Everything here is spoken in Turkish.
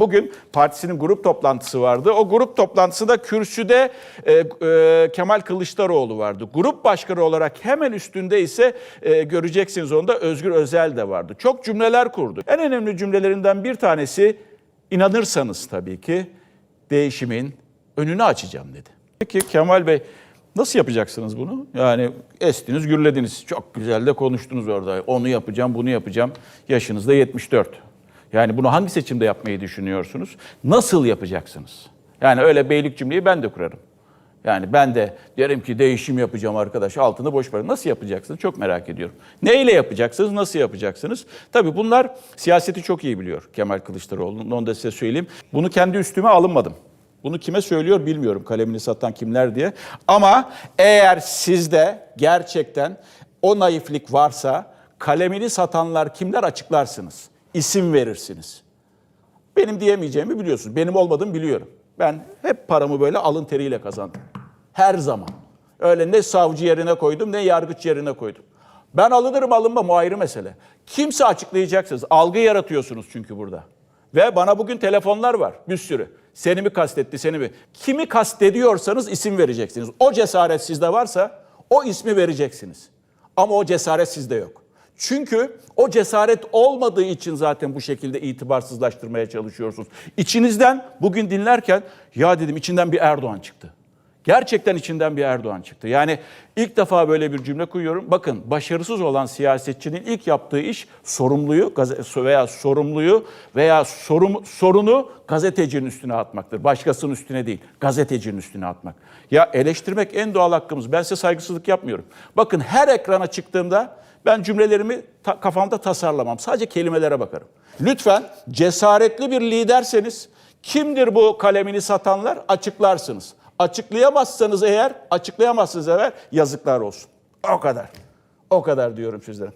Bugün partisinin grup toplantısı vardı. O grup toplantısında kürsüde e, e, Kemal Kılıçdaroğlu vardı. Grup başkanı olarak hemen üstünde ise e, göreceksiniz onda Özgür Özel de vardı. Çok cümleler kurdu. En önemli cümlelerinden bir tanesi inanırsanız tabii ki değişimin önünü açacağım dedi. Peki Kemal Bey nasıl yapacaksınız bunu? Yani estiniz, gürlediniz. Çok güzel de konuştunuz orada. Onu yapacağım, bunu yapacağım. Yaşınız da 74. Yani bunu hangi seçimde yapmayı düşünüyorsunuz? Nasıl yapacaksınız? Yani öyle beylik cümleyi ben de kurarım. Yani ben de derim ki değişim yapacağım arkadaş altını boş verin. Nasıl yapacaksınız? Çok merak ediyorum. Neyle yapacaksınız? Nasıl yapacaksınız? Tabii bunlar siyaseti çok iyi biliyor Kemal Kılıçdaroğlu. Onu da size söyleyeyim. Bunu kendi üstüme alınmadım. Bunu kime söylüyor bilmiyorum kalemini satan kimler diye. Ama eğer sizde gerçekten o naiflik varsa kalemini satanlar kimler açıklarsınız. İsim verirsiniz. Benim diyemeyeceğimi biliyorsunuz. Benim olmadığımı biliyorum. Ben hep paramı böyle alın teriyle kazandım. Her zaman. Öyle ne savcı yerine koydum ne yargıç yerine koydum. Ben alınırım alınmam o ayrı mesele. Kimse açıklayacaksınız. Algı yaratıyorsunuz çünkü burada. Ve bana bugün telefonlar var bir sürü. Seni mi kastetti seni mi? Kimi kastediyorsanız isim vereceksiniz. O cesaret sizde varsa o ismi vereceksiniz. Ama o cesaret sizde yok. Çünkü o cesaret olmadığı için zaten bu şekilde itibarsızlaştırmaya çalışıyorsunuz. İçinizden bugün dinlerken ya dedim içinden bir Erdoğan çıktı. Gerçekten içinden bir Erdoğan çıktı. Yani ilk defa böyle bir cümle koyuyorum. Bakın başarısız olan siyasetçinin ilk yaptığı iş sorumluyu veya sorumluyu veya sorum, sorunu gazetecinin üstüne atmaktır. Başkasının üstüne değil, gazetecinin üstüne atmak. Ya eleştirmek en doğal hakkımız. Ben size saygısızlık yapmıyorum. Bakın her ekrana çıktığımda ben cümlelerimi ta- kafamda tasarlamam. Sadece kelimelere bakarım. Lütfen cesaretli bir liderseniz kimdir bu kalemini satanlar açıklarsınız. Açıklayamazsanız eğer, açıklayamazsınız eğer yazıklar olsun. O kadar. O kadar diyorum sizlere.